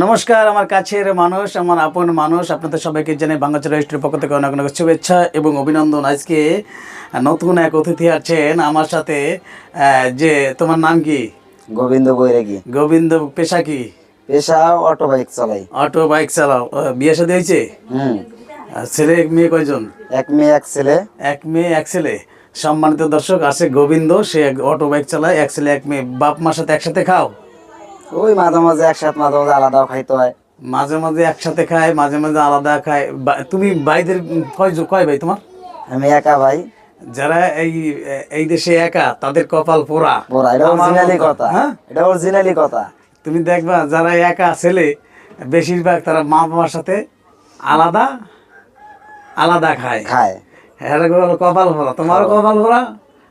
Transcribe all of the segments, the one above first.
নমস্কার আমার কাছের মানুষ আমার আপন মানুষ আপনাদের সবাইকে জানাই বাংলাচর রেজিস্ট্রির পক্ষ থেকে অনেক অনেক শুভেচ্ছা এবং অভিনন্দন। আজকে নতুন এক অতিথি আছেন আমার সাথে যে তোমার নাম কি? গোবিন্দ বৈরাগী। গোবিন্দ পেশা কি? পেশা অটো বাইক চালাই। অটো বাইক চালাও। বিয়ে সাথে হয়েছে? ছেলে মেয়ে কয়জন? এক মেয়ে এক ছেলে। এক মেয়ে এক ছেলে। সম্মানিত দর্শক আছে গোবিন্দ সে এক অটো বাইক চালায় এক ছেলে এক মেয়ে। বাপ মার সাথে একসাথে খাও? ওই মাঝে মাঝে একসাথে মাঝে মাঝে আলাদাও খাইতে হয়। মাঝে মাঝে একসাথে খায় মাঝে মাঝে আলাদা খায়। তুমি ভাইদের কয় কয় ভাই তোমার? আমি একা ভাই। যারা এই এই দেশে একা তাদের কপাল পোড়া। পোড়া এটা অরিজিনালি কথা। হ্যাঁ? এটা অরিজিনালি কথা। তুমি দেখবা যারা একা ছেলে বেশিরভাগ তারা মা বাবার সাথে আলাদা আলাদা খায়। খায়। হ্যাঁ কপাল ভরা তোমারও কপাল ভরা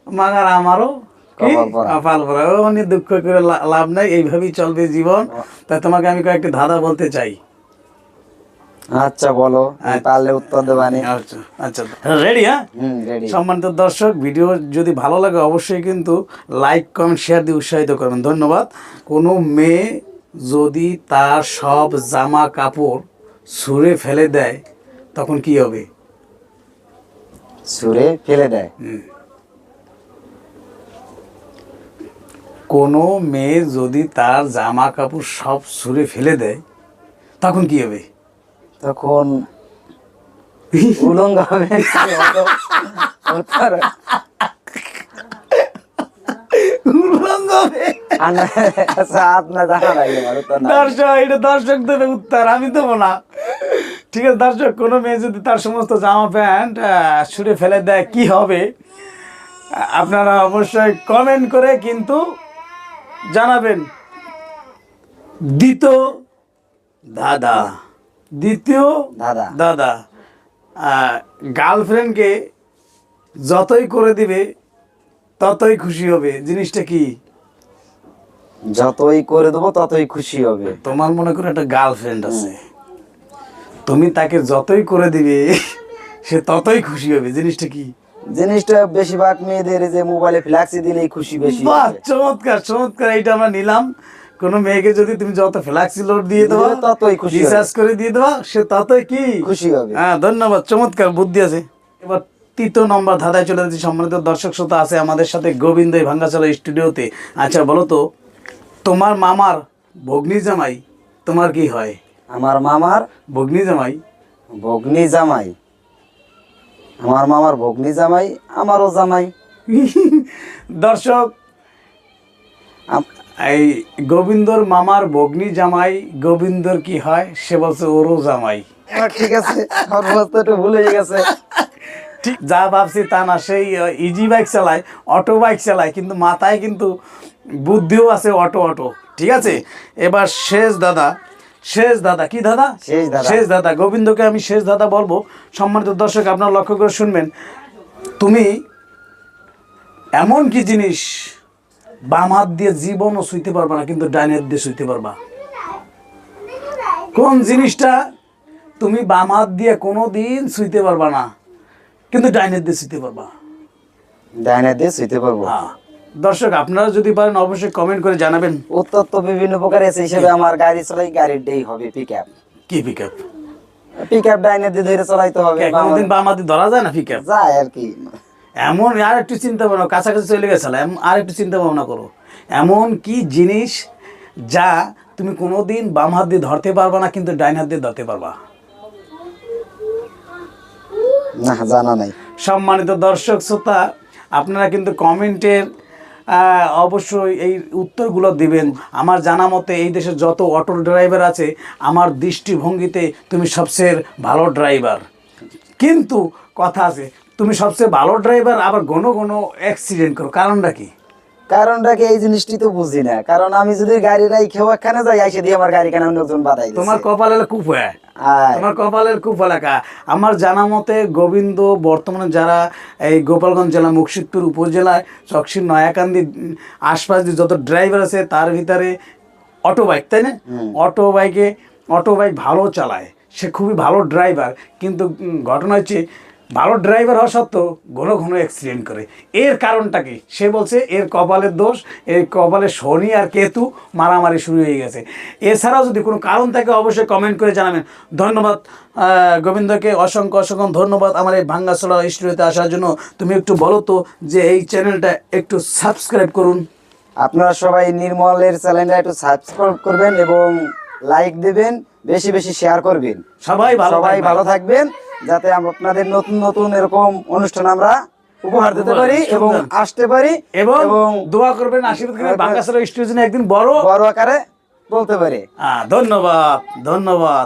মাগার আমারও? কপাল ভরা। ও নিয়ে দুঃখ করে লাভ নাই এইভাবেই চলবে জীবন। তাই তোমাকে আমি কয়েকটি ধাঁধা বলতে চাই। আচ্ছা বলো। আমি উত্তর দেবানি আচ্ছা আচ্ছা। রেডি হ্যাঁ? সম্মানিত দর্শক ভিডিও যদি ভালো লাগে অবশ্যই কিন্তু লাইক কমেন্ট শেয়ার দিয়ে উৎসাহিত করবেন ধন্যবাদ। কোনো মেয়ে যদি তার সব জামা কাপড় ছুঁড়ে ফেলে দেয় তখন কি হবে? সুরে ফেলে দেয়? কোনো মেয়ে যদি তার জামা কাপড় সব ছুঁড়ে ফেলে দেয় তখন কি হবে? তখন উলঙ্গ হবে। আচ্ছা, দর্শক দেবে উত্তর আমি দেবো না। ঠিক আছে দর্শক কোনো মেয়ে যদি তার সমস্ত জামা প্যান্ট আহ, ছুঁড়ে ফেলে দেয় কি হবে? আপনারা অবশ্যই কমেন্ট করে কিন্তু জানাবেন। দ্বিতীয় দাদা। দ্বিতীয় দাদা। দাদা। গার্লফ্রেন্ডকে যতই করে দিবে ততই খুশি হবে। জিনিসটা কি? যতই করে দেবো ততই খুশি হবে। তোমার মনে করো একটা গার্লফ্রেন্ড আছে। তুমি তাকে যতই করে দিবে সে ততই খুশি হবে। জিনিসটা কি? জিনিসটা বেশিরভাগ মেয়েদের যে মোবাইলে ফ্ল্যাক্সি দিলেই খুশি বেশি বাহ চমৎকার চমৎকার এইটা আমরা নিলাম। কোনো মেয়েকে যদি তুমি যত ফ্ল্যাক্সি লোড দিয়ে দেবো ততই খুশি। রিচার্জ করে দিয়ে দেবো সে ততই কি? খুশি হবে। হ্যাঁ ধন্যবাদ চমৎকার বুদ্ধি আছে। এবার তৃতীয় নম্বর ধাঁধায় চলে যাচ্ছি। সম্মানিত দর্শক শ্রোতা আছে আমাদের সাথে গোবিন্দ ভাঙ্গাচলা স্টুডিওতে। আচ্ছা বলো তো তোমার মামার ভগ্নি জামাই তোমার কি হয়? আমার মামার ভগ্নি জামাই? ভগ্নি জামাই। আমার মামার ভগ্নি জামাই আমারও জামাই। দর্শক এই গোবিন্দর মামার ভগ্নি জামাই গোবিন্দর কি হয়? সে বলছে ওরও জামাই। ঠিক আছে ভুল হয়ে গেছে। ঠিক যা ভাবছি তা না সেই ইজি বাইক চালায় অটো বাইক চালায় কিন্তু মাথায় কিন্তু বুদ্ধিও আছে অটো অটো। ঠিক আছে? এবার শেষ দাদা শেষ দাদা কি দাদা? শেষ দাদা। গোবিন্দকে আমি শেষ দাদা বলব। সম্মানিত দর্শক আপনার লক্ষ্য করে শুনবেন তুমি এমন কি জিনিস বাম হাত দিয়ে জীবনও শুইতে পারবা না কিন্তু ডাইন হাত দিয়ে শুইতে পারবা? কোন জিনিসটা তুমি বাম হাত দিয়ে কোনো দিন শুইতে পারবা না কিন্তু ডাইন হাত দিয়ে শুইতে পারবা? ডাইনে দিয়ে শুইতে পারব। হ্যাঁ। দর্শক আপনারা যদি পারেন অবশ্যই কমেন্ট করে জানাবেন। উত্তর তো বিভিন্ন প্রকার আছে হিসেবে আমার গাড়ি চলাই গাড়ির ডেই হবে পিক আপ কি পিক আপ পিক আপ ডাইনে দিয়ে ধরে চালাইতে হবে কোনোদিন বাম হাত ধরা যায় না পিক আপ যায় আর কি। এমন আর একটু চিন্তা ভাবনা কাছাকাছি চলে গেছিল আর একটু চিন্তা ভাবনা করো। এমন কি জিনিস যা তুমি কোনোদিন বাম হাত দিয়ে ধরতে পারবা না কিন্তু ডাইন হাত দিয়ে ধরতে পারবা? না জানা নাই। সম্মানিত দর্শক শ্রোতা আপনারা কিন্তু কমেন্টের অবশ্যই এই উত্তরগুলো দিবেন। আমার জানা মতে এই দেশের যত অটো ড্রাইভার আছে, আমার দৃষ্টিভঙ্গিতে তুমি সবচেয়ে ভালো ড্রাইভার। কিন্তু কথা আছে, তুমি সবচেয়ে ভালো ড্রাইভার, আবার ঘন ঘন অ্যাক্সিডেন্ট করো, কারণটা কি? কারণটা কি এই জিনিসটি তো বুঝি না। কারণ আমি যদি গাড়ি রাইখেও একখানে যাই এসে দিয়ে আমার গাড়ি কেন অন্যজন বাধাই। তোমার কপালের কুপ তোমার কপালের খুব এলাকা। আমার জানা মতে গোবিন্দ বর্তমানে যারা এই গোপালগঞ্জ জেলা মুর্শিদপুর উপজেলায় চকশি নয়াকান্দি আশপাশ দিয়ে যত ড্রাইভার আছে তার ভিতরে অটো বাইক তাই না? অটো বাইকে অটো বাইক ভালো চালায়। সে খুবই ভালো ড্রাইভার কিন্তু ঘটনা হচ্ছে ভালো ড্রাইভার হওয়া সত্ত্বেও ঘন ঘন অ্যাক্সিডেন্ট করে। এর কারণটা কি? সে বলছে, এর কপালের দোষ, এর কপালে শনি আর কেতু মারামারি শুরু হয়ে গেছে। এছাড়াও যদি কোনো কারণ থাকে, অবশ্যই কমেন্ট করে জানাবেন। ধন্যবাদ গোবিন্দকে। অসংখ্য অসংখ্য ধন্যবাদ আমার এই ভাঙ্গাসোলা স্টুডিওতে আসার জন্য। তুমি একটু বলো তো যে এই চ্যানেলটা একটু সাবস্ক্রাইব করুন। আপনারা সবাই নির্মলের চ্যানেলটা একটু সাবস্ক্রাইব করবেন এবং লাইক দেবেন। বেশি বেশি শেয়ার করবেন। সবাই ভালো সবাই ভালো থাকবেন যাতে আপনাদের নতুন নতুন এরকম অনুষ্ঠান আমরা উপহার দিতে পারি এবং আসতে পারি এবং দোয়া করবেন আশীর্বাদ করবেন স্টুডিও একদিন বড় বড় আকারে বলতে পারি। ধন্যবাদ ধন্যবাদ।